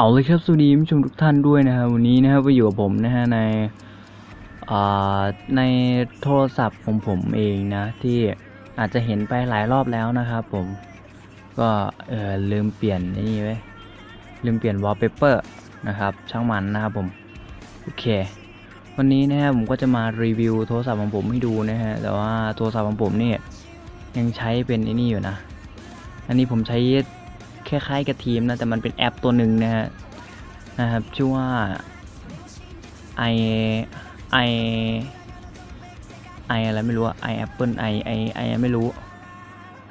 เอาเลยครับ สวัสดีผู้ชมทุกท่านด้วยนะครับวันนี้นะครับก็อยู่กับผมนะฮะในอ่าในโทรศัพท์ของผมเองนะ ที่อาจจะเห็นไปหลายรอบแล้วนะครับผมก็เออลืมเปลี่ยนนี่ไว้ลืมเปลี่ยนวอลเปเปอร์นะครับ ช่างมันนะครับผม โอเค วันนี้นะฮะผมก็จะมารีวิวโทรศัพท์ของผมให้ดูนะฮะแต่ว่าโทรศัพท์ของผมเนี่ยยังใช้เป็นไอ้นี่อยู่นะ อันนี้ผมใช้ คล้ายๆกับทีมนะ แต่มันเป็นแอปตัวหนึ่งนะฮะนะครับชื่อว่า i i i อะไรไม่รู้อะ i apple i i i ไม่รู้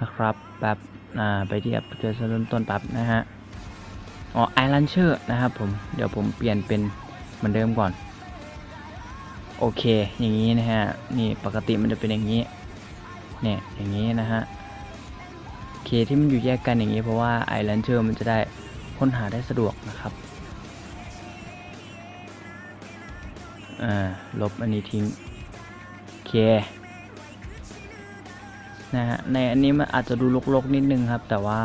นะครับแบบไปที่แอปพลิเคชันเริ่มต้นปั๊บนะฮะอ๋อ i launcher นะครับผมเดี๋ยวผมเปลี่ยนเป็นเหมือนเดิมก่อน โอเคอย่างนี้นะฮะนี่ปกติมันจะเป็นอย่างนี้เนี่ยอย่างนี้นะฮะ เคที่มันอยู่แยกกันอย่างนี้เพราะว่า i launcher มันจะได้ค้นหาได้สะดวกนะครับอ่าลบอันนี้ทิ้งโอเคนะฮะในอันนี้มันอาจจะดูรกๆนิดนึงครับ แต่ว่า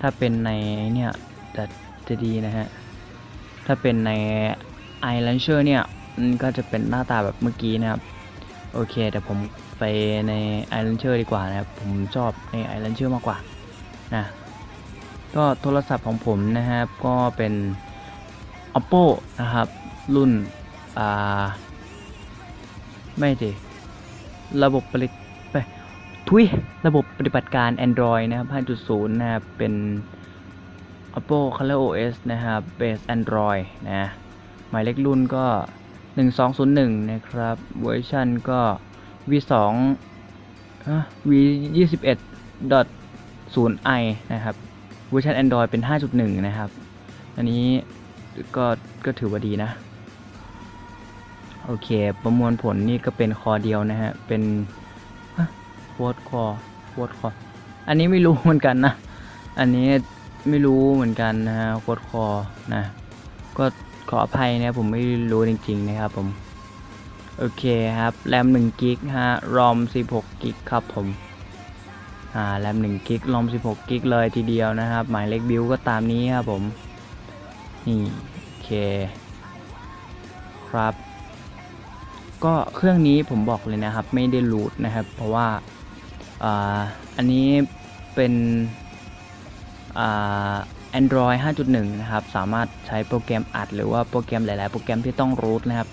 ถ้าเป็นในเนี่ยจะจะดีนะฮะ ถ้าเป็นใน i launcher เนี่ยมันก็จะเป็นหน้าตาแบบเมื่อกี้นะครับ โอเค แต่ผม ไปใน i launcher ดีกว่านะครับ ผมชอบใน i launcher มากกว่านะก็โทรศัพท์ของผมนะครับก็เป็น oppo นะครับ รุ่นอ่าไม่ดิระบบปริไปทุยระบบปฏิบัติการ Android นะครับ 5.0 นะครับ เป็น oppo color os นะครับ base Android นะ หมายเลขรุ่นก็ 1201 นะครับ เวอร์ชันก็ อะ v 21 0i นะครับเวอร์ชัน Android เป็น 5.1 นะครับ อันนี้ก็ก็ถือว่าดีนะ โอเค ประมวลผลนี่ก็เป็นคอเดียวนะฮะ เป็นโคดคอโคดคออันนี้ไม่รู้เหมือนกันนะ อันนี้ไม่รู้เหมือนกันนะฮะโคดคอนะ ก็ขออภัยนะผมไม่รู้จริง ๆ นะครับผม โอเคครับ แรม1กิกฮะ รอม 16กิกครับผม อ่า แรม1กิก รอม 16กิกเลยทีเดียวนะครับ หมายเลขบิลก็ตามนี้ครับผม นี่โอเค ครับ ก็เครื่องนี้ผมบอกเลยนะครับ ไม่ได้รูทนะครับ เพราะว่า อ่า อันนี้เป็น อ่า Android 5.1 นะครับ สามารถใช้โปรแกรมอัด หรือว่าโปรแกรมหลาย ๆ โปรแกรมที่ต้องรูทนะครับ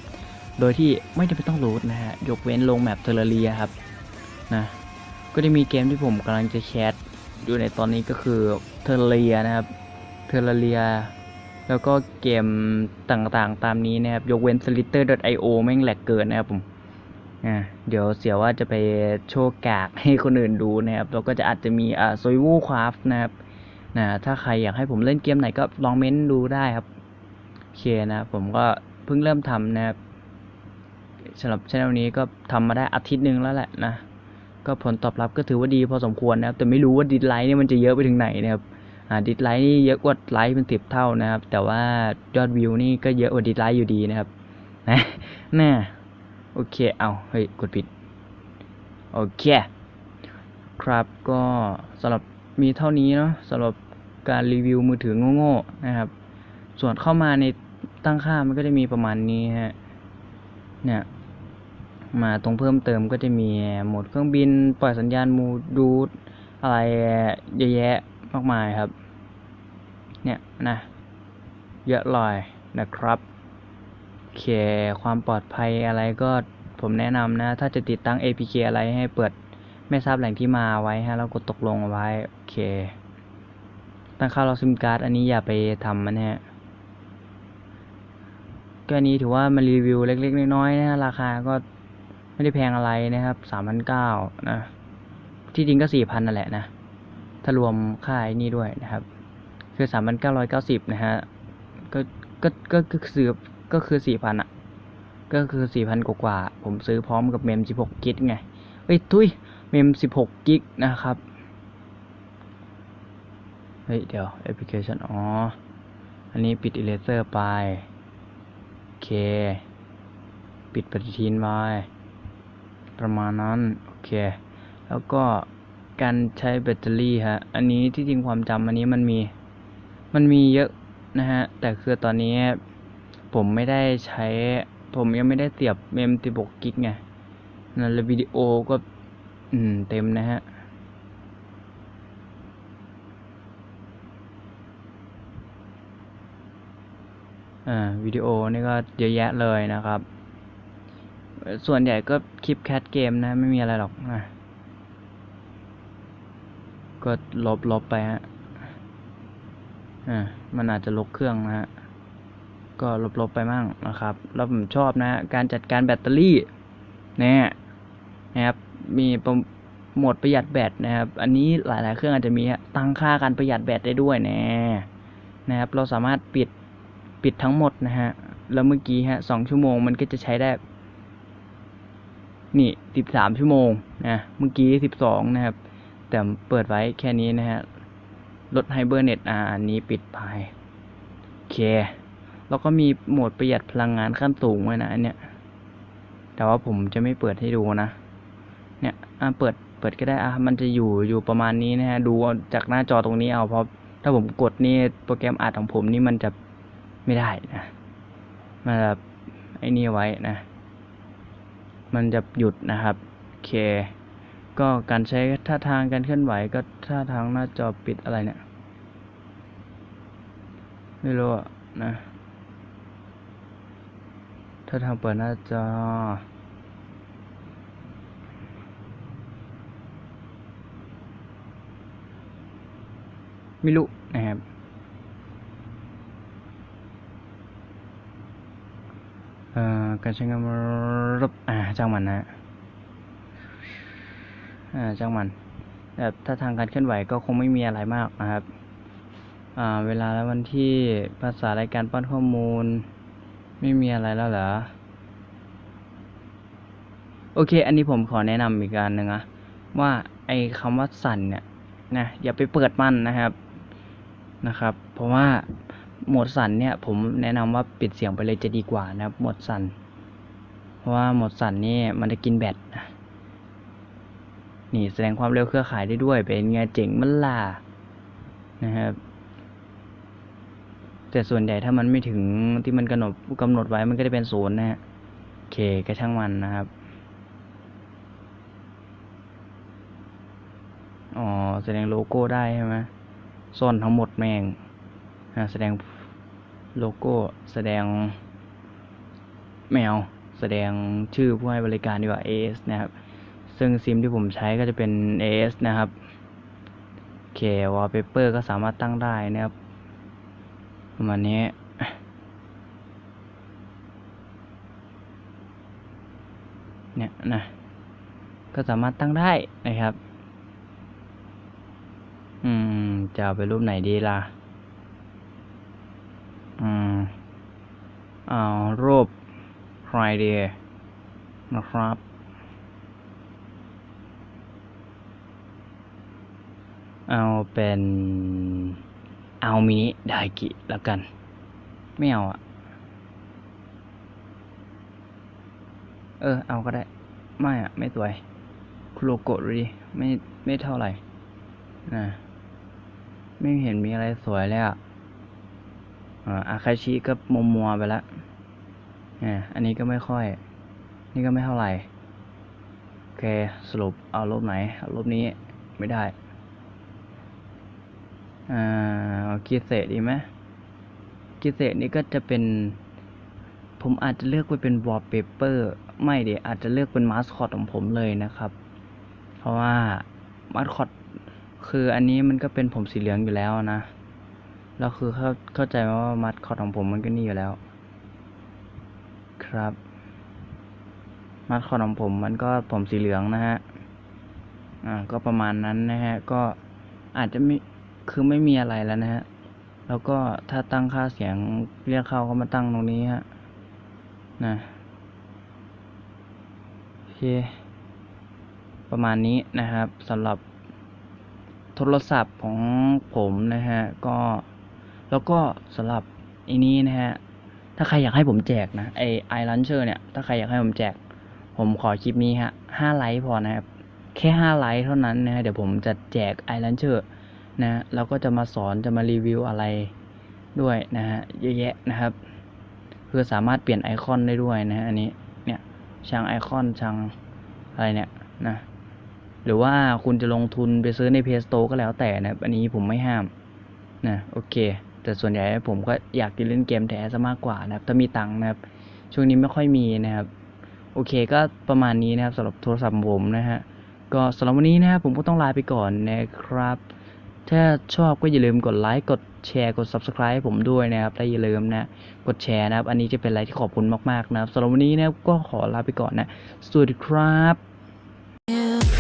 โดยที่ไม่จำเป็นต้องรูทนะฮะ ยกเว้นลงแมปเทเลเรียครับ นะ ก็จะมีเกมที่ผมกำลังจะแชทอยู่ในตอนนี้ก็คือเทเลเรียนะครับ เทเลเรีย แล้วก็เกมต่างๆ ตามนี้นะครับ ยกเว้น slitter.io แม่งแหลกเกินนะครับผมอ่าเดี๋ยวเสียว่าจะไปโชว์กากให้คนอื่นดูนะครับ แล้วก็จะอาจจะมีอ่า s o y w o Craft นะครับนะถ้าใครอยากให้ผมเล่นเกมไหนก็ลองเม้นดูได้ครับ โอเคนะผมก็เพิ่งเริ่มทำนะครับ สำหรับช่องนี้ก็ทำมาได้อาทิตย์หนึ่งแล้วแหละนะ ก็ผลตอบรับก็ถือว่าดีพอสมควรนะครับ แต่ไม่รู้ว่าดิสไลค์เนี่ยมันจะเยอะไปถึงไหนนะครับอ่าดิสไลค์นี่เยอะกว่าไลค์เป็นสิบเท่านะครับ แต่ว่ายอดวิวนี่ก็เยอะกว่าดิสไลค์อยู่ดีนะครับนะน่าโอเค เอาเฮ้ย กดผิด โอเค ครับก็สำหรับมีเท่านี้เนาะสำหรับการรีวิวมือถือโง่ๆนะครับ ส่วนเข้ามาในตั้งค่ามันก็จะมีประมาณนี้ฮะ เนี่ย มาตรงเพิ่มเติมก็จะมีโหมดเครื่องบิน ปล่อยสัญญาณมูดูดอะไรเยอะแยะมากมายครับ เนี่ยนะเยอะเลยนะครับโอเคความปลอดภัยอะไรก็ผมแนะนำนะ ถ้าจะติดตั้ง APK อะไรให้เปิดไม่ทราบแหล่งที่มาไว้ฮะแล้วกดตกลงเอาไว้โอเค ตั้งค่าล็อกซิมการ์ดอันนี้อย่าไปทำมันฮะก็อันนี้ถือว่ามารีวิวเล็กๆน้อยๆนะราคาก็ ไม่ได้แพงอะไรนะครับสามพันเก้านะ ที่จริงก็สี่พันนั่นแหละนะ ถ้ารวมค่าไอ้นี่ด้วยนะครับ คือสามพันเก้าร้อยเก้าสิบนะฮะก็ก็ ก็ ก็คือก็คือสี่พันอะ ก็คือสี่พันกว่าๆ ผมซื้อพร้อมกับเมมสิบหกกิกไง เอ้ย ทุย เมมสิบหกกิกนะครับ เฮ้ย เดี๋ยวแอปพลิเคชัน อ๋อ อันนี้ปิดอิเลเซอร์ไป โอเค ปิดปฏิทินไป ประมาณนั้น โอเค แล้วก็การใช้แบตเตอรี่ฮะ อันนี้ที่จริงความจำอันนี้มันมี มันมีเยอะนะฮะ แต่คือตอนนี้ผมไม่ได้ใช้ ผมยังไม่ได้เสียบเมมติบกกิกไงนั่นแล้ววิดีโอก็อืมเต็มนะฮะ อ่าวิดีโอนี่ก็เยอะแยะเลยนะครับ ส่วนใหญ่ก็คลิปแคทเกมนะ ไม่มีอะไรหรอกนะก็ลบลบไปฮะอ่ามันอาจจะลบเครื่องนะฮะ ก็ลบลบไปมั่งนะครับ แล้วผมชอบนะฮะ การจัดการแบตเตอรี่เนี่ยนะครับ มีโหมดประหยัดแบตนะครับ อันนี้หลาย ๆ เครื่องอาจจะมีฮะตั้งค่าการประหยัดแบตได้ด้วยน่นะครับ เราสามารถปิดปิดทั้งหมดนะฮะ แล้วเมื่อกี้ฮะสองชั่วโมงมันก็จะใช้ได้ นี่สิบสามชั่วโมงนะเมื่อกี้สิบสองนะครับ แต่เปิดไว้แค่นี้นะฮะลดไฮเบอร์เน็ตอ่าอันนี้ปิดไปโอเค แล้วก็มีโหมดประหยัดพลังงานขั้นสูงไว้นะอันเนี้ยแต่ว่าผมจะไม่เปิดให้ดูนะ เนี่ยอ่าเปิดเปิดก็ได้อะมันจะอยู่อยู่ประมาณนี้นะฮะดูจากหน้าจอตรงนี้เอาเพราะถ้าผมกดนี่โปรแกรมอัดของผมนี่มันจะไม่ได้นะมันจะไอ้นี่ไว้นะ มันจะหยุดนะครับโอเค ก็การใช้ท่าทางการเคลื่อนไหวก็ท่าทางหน้าจอปิดอะไรเนี่ยไม่รู้อะนะท่าทางเปิดหน้าจอไม่รู้นะครับ เอ่อ การใช้งานรบอ่าจ้างมันนะอ่าจ้างมันแบบถ้าทางการเคลื่อนไหวก็คงไม่มีอะไรมากนะครับอ่าเวลาและวันที่ภาษารายการป้อนข้อมูล ไม่มีอะไรแล้วเหรอโอเค อันนี้ผมขอแนะนำอีกการหนึ่งนะว่าไอ้คำว่าสั่นเนี่ยนะอย่าไปเปิดมันนะครับนะครับ เพราะว่าโหมดสั่นเนี่ย ผมแนะนำว่าปิดเสียงไปเลยจะดีกว่านะครับโหมดสั่น ราะว่าหมดสั่นนี่มันจะกินแบตนะนี่แสดงความเร็วเครือข่ายได้ด้วย เป็นไงเจ๋งมันล่ะนะครับ แต่ส่วนใหญ่ถ้ามันไม่ถึงที่มันกำหนดกำหนดไว้มันก็จะเป็นศูนย์นะฮะโอเคก็ช่างมันนะครับอ๋อแสดงโลโก้ได้ใช่ไหมซ่อนทั้งหมดแม่งแสดงโลโก้ แสดงแมว แสดงชื่อผู้ให้บริการดีกว่า AS นะครับ ซึ่งซิมที่ผมใช้ก็จะเป็น AS นะครับโอเควอลเปเปอร์ก็สามารถตั้งได้นะครับประมาณนี้เนี่ยนะ ก็สามารถตั้งได้นะครับ อืม จะเอาไปรูปไหนดีล่ะ อืม เอารูป ใครดีนะครับ เอาเป็นเอามินิไดกิแล้วกัน ไม่เอาอะเออ เอาก็ได้ ไม่อะไม่สวยคุโรโกะดูดิไม่ไม่เท่าไหร่นะไม่เห็นมีอะไรสวยเลยอะอ่าอาคาชิก็มัวมัวๆไปแล้ว อ่าอันนี้ก็ไม่ค่อย นี่ก็ไม่เท่าไหร่ โอเค สรุปเอารูปไหน เอารูปนี้ไม่ได้ อ่าเอากีเศษดีไหมกีเศษนี่ก็จะเป็น ผมอาจจะเลือกไปเป็นวอลเปเปอร์ไม่เดี๋ยวอาจจะเลือกเป็นมาสคอตของผมเลยนะครับ เพราะว่ามาสคอตคืออันนี้มันก็เป็นผมสีเหลืองอยู่แล้วนะ แล้วคือเข้าเข้าใจว่ามัดคอตของผมมันก็นี่อยู่แล้ว ครับ มัดคอของผมมันก็ผมสีเหลืองนะฮะ อ่า ก็ประมาณนั้นนะฮะ ก็อาจจะไม่คือไม่มีอะไรแล้วนะฮะ แล้วก็ถ้าตั้งค่าเสียงเรียกเข้าก็มาตั้งตรงนี้ฮะ นะโอเค ประมาณนี้นะครับสำหรับโทรศัพท์ของผมนะฮะ ก็ แล้วก็สำหรับอันนี้นะฮะ ถ้าใครอยากให้ผมแจกนะไอไอลันเชอร์เนี่ย ถ้าใครอยากให้ผมแจก ผมขอคลิปนี้ฮะห้าไลค์พอนะครับ แค่ค่5ไลค์เท่านั้นนะฮะเดี๋ยวผมจะแจกไอ l ลนเชอร์นะแล้วก็จะมาสอนจะมารีวิวอะไรด้วยนะฮะเยอะแยะนะครับ คือสามารถเปลี่ยนไอคอนได้ด้วยนะฮะอันนี้เนี่ยช่างไอคอนช่างอะไรเนี่ยนะหรือว่าคุณจะลงทุนไปซื้อใน Play Store ก็แล้วแต่นะอันนี้ผมไม่ห้ามนะโอเค แต่ส่วนใหญ่ผมก็อยากจะเล่นเกมแท้ซะมากกว่านะครับถ้ามีตังค์นะครับ ช่วงนี้ไม่ค่อยมีนะครับ โอเคก็ประมาณนี้นะครับสำหรับโทรศัพท์ผมนะฮะก็สำหรับวันนี้นะครับผมก็ต้องลาไปก่อนนะครับ ถ้าชอบก็อย่าลืมกดไลค์กดแชร์กด subscribe ให้ผมด้วยนะครับและอย่าลืมนะ กดแชร์นะครับ อันนี้จะเป็นอะไรที่ขอบคุณมาก ๆ นะครับสำหรับวันนี้นะก็ขอลาไปก่อนนะ สวัสดีครับ